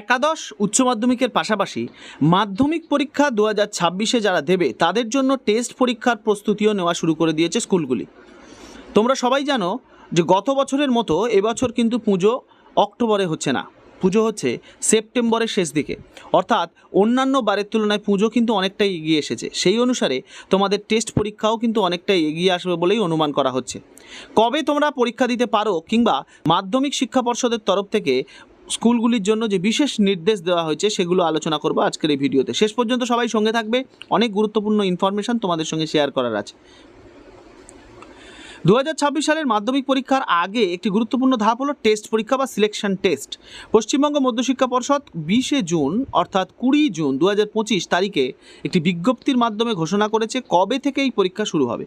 একাদশ উচ্চ মাধ্যমিকের পাশাপাশি মাধ্যমিক পরীক্ষা দু হাজার ছাব্বিশে যারা দেবে, তাদের জন্য টেস্ট পরীক্ষার প্রস্তুতিও নেওয়া শুরু করে দিয়েছে স্কুলগুলি। তোমরা সবাই জানো যে গত বছরের মতো এবছর কিন্তু পুজো অক্টোবরে হচ্ছে না। পুজো হচ্ছে সেপ্টেম্বরের শেষ দিকে। অর্থাৎ অন্যান্য বারের তুলনায় পুজো কিন্তু অনেকটাই এগিয়ে এসেছে। সেই অনুসারে তোমাদের টেস্ট পরীক্ষাও কিন্তু অনেকটাই এগিয়ে আসবে বলেই অনুমান করা হচ্ছে। কবে তোমরা পরীক্ষা দিতে পারো কিংবা মাধ্যমিক শিক্ষা পর্ষদের তরফ থেকে স্কুলগুলির জন্য যে বিশেষ নির্দেশ দেওয়া হয়েছে, সেগুলো আলোচনা করব আজকের এই ভিডিওতে। শেষ পর্যন্ত সবাই সঙ্গে থাকবে। অনেক গুরুত্বপূর্ণ ইনফরমেশান তোমাদের সঙ্গে শেয়ার করার আছে। দু হাজার ছাব্বিশ সালের মাধ্যমিক পরীক্ষার আগে একটি গুরুত্বপূর্ণ ধাপ হলো টেস্ট পরীক্ষা বা সিলেকশন টেস্ট। পশ্চিমবঙ্গ মধ্যশিক্ষা পর্ষদ বিশে জুন, অর্থাৎ কুড়ি জুন দু হাজার পঁচিশ তারিখে একটি বিজ্ঞপ্তির মাধ্যমে ঘোষণা করেছে কবে থেকে এই পরীক্ষা শুরু হবে।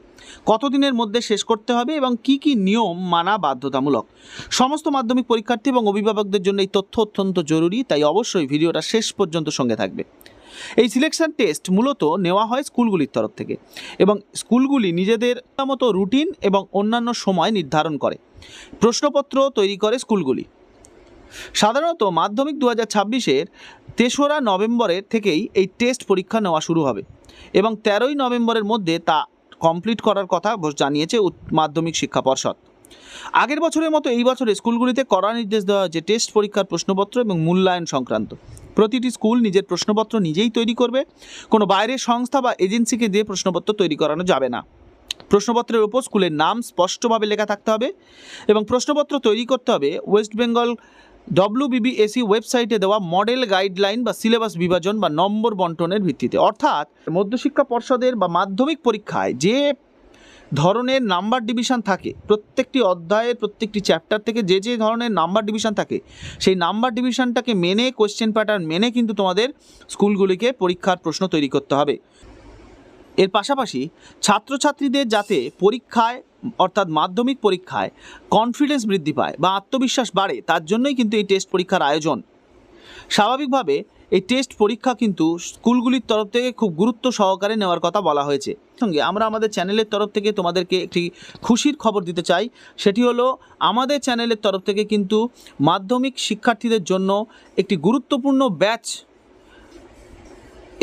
কতদিনের মধ্যে শেষ করতে হবে এবং কি কি নিয়ম মানা বাধ্যতামূলক। সমস্ত মাধ্যমিক পরীক্ষার্থী এবং অভিভাবকদের জন্য এই তথ্য অত্যন্ত জরুরি, তাই অবশ্যই ভিডিওটা শেষ পর্যন্ত সঙ্গে থাকবে। এই সিলেকশন টেস্ট মূলত নেওয়া হয় স্কুলগুলির তরফ থেকে এবং স্কুলগুলি নিজেদের মতো রুটিন এবং অন্যান্য সময় নির্ধারণ করে। প্রশ্নপত্র তৈরি করে স্কুলগুলি। সাধারণত মাধ্যমিক দু হাজার ছাব্বিশের তেসরা নভেম্বরের থেকেই এই টেস্ট পরীক্ষা নেওয়া শুরু হবে এবং তেরোই নভেম্বরের মধ্যে তা কমপ্লিট করার কথা জানিয়েছে মাধ্যমিক শিক্ষা পর্ষদ। আগের বছরের মতো এই বছরে স্কুলগুলিতে কড়া নির্দেশ দেওয়া হয়েছে টেস্ট পরীক্ষার প্রশ্নপত্র এবং মূল্যায়ন সংক্রান্ত। প্রতিটি স্কুল নিজের প্রশ্নপত্র নিজেই তৈরি করবে। কোনো বাইরের সংস্থা বা এজেন্সিকে দিয়ে প্রশ্নপত্র তৈরি করানো যাবে না। প্রশ্নপত্রের ওপর স্কুলের নাম স্পষ্টভাবে লেখা থাকতে হবে এবং প্রশ্নপত্র তৈরি করতে হবে। ওয়েস্ট বেঙ্গল ডব্লিউবিবিএসি ওয়েবসাইটে দেওয়া মডেল গাইডলাইন বা সিলেবাস বিভাজন বা নম্বর বন্টনের ভিত্তিতে। অর্থাৎ মধ্যশিক্ষা পর্ষদের বা মাধ্যমিক পরীক্ষায় যে ধরনের নাম্বার ডিভিশন থাকে। প্রত্যেকটি অধ্যায়ের প্রত্যেকটি চ্যাপ্টার থেকে যে যে ধরনের নাম্বার ডিভিশন থাকে, সেই নাম্বার ডিভিশনটাকে মেনে কোয়েশ্চেন প্যাটার্ন মেনে কিন্তু তোমাদের স্কুলগুলিকে পরীক্ষার প্রশ্ন তৈরি করতে হবে। এর পাশাপাশি ছাত্রছাত্রীদের যাতে পরীক্ষায়, অর্থাৎ মাধ্যমিক পরীক্ষায় কনফিডেন্স বৃদ্ধি পায় বা আত্মবিশ্বাস বাড়ে, তার জন্যই কিন্তু এই টেস্ট পরীক্ষার আয়োজন। স্বাভাবিকভাবে এই টেস্ট পরীক্ষা কিন্তু স্কুলগুলির তরফ থেকে খুব গুরুত্ব সহকারে নেওয়ার কথা বলা হয়েছে। সঙ্গে আমরা আমাদের চ্যানেলের তরফ থেকে তোমাদেরকে একটি খুশির খবর দিতে চাই। সেটি হলো, আমাদের চ্যানেলের তরফ থেকে কিন্তু মাধ্যমিক শিক্ষার্থীদের জন্য একটি গুরুত্বপূর্ণ ব্যাচ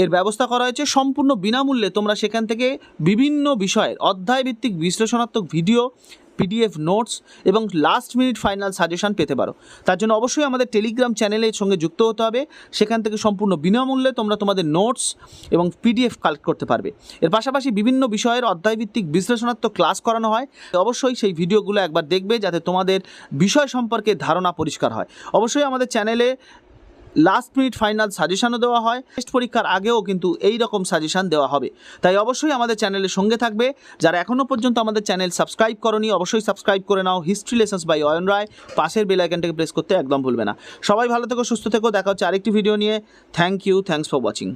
এর ব্যবস্থা করা হয়েছে। সম্পূর্ণ বিনামূল্যে তোমরা সেখান থেকে বিভিন্ন বিষয়ের অধ্যায়ভিত্তিক বিশ্লেষণাত্মক ভিডিও পিডিএফ নোটস এবং লাস্ট মিনিট ফাইনাল সাজেশন পেতে পারো। তার জন্য অবশ্যই আমাদের টেলিগ্রাম চ্যানেলের সঙ্গে যুক্ত হতে হবে। সেখান থেকে সম্পূর্ণ বিনামূল্যে তোমরা তোমাদের নোটস এবং পিডিএফ কালেক্ট করতে পারবে। এর পাশাপাশি বিভিন্ন বিষয়ের অধ্যায়ভিত্তিক বিশ্লেষণাত্মক ক্লাস করানো হয়। অবশ্যই সেই ভিডিওগুলো একবার দেখবে যাতে তোমাদের বিষয় সম্পর্কে ধারণা পরিষ্কার হয়। অবশ্যই আমাদের চ্যানেলে লাস্ট মিনিট ফাইনাল সাজেশানও দেওয়া হয়। টেস্ট পরীক্ষার আগেও কিন্তু এই রকম সাজেশান দেওয়া হবে। তাই অবশ্যই আমাদের চ্যানেলের সঙ্গে থাকবে। যারা এখনও পর্যন্ত আমাদের চ্যানেল সাবস্ক্রাইব করনি, অবশ্যই সাবস্ক্রাইব করে নাও। History lessons by Ayan Roy. পাশের বেল আইকনটাকে প্রেস করতে একদম ভুলবে না। সবাই ভালো থেকো, সুস্থ থেকো। দেখা হচ্ছে আরেকটি ভিডিও নিয়ে। Thank you thanks for watching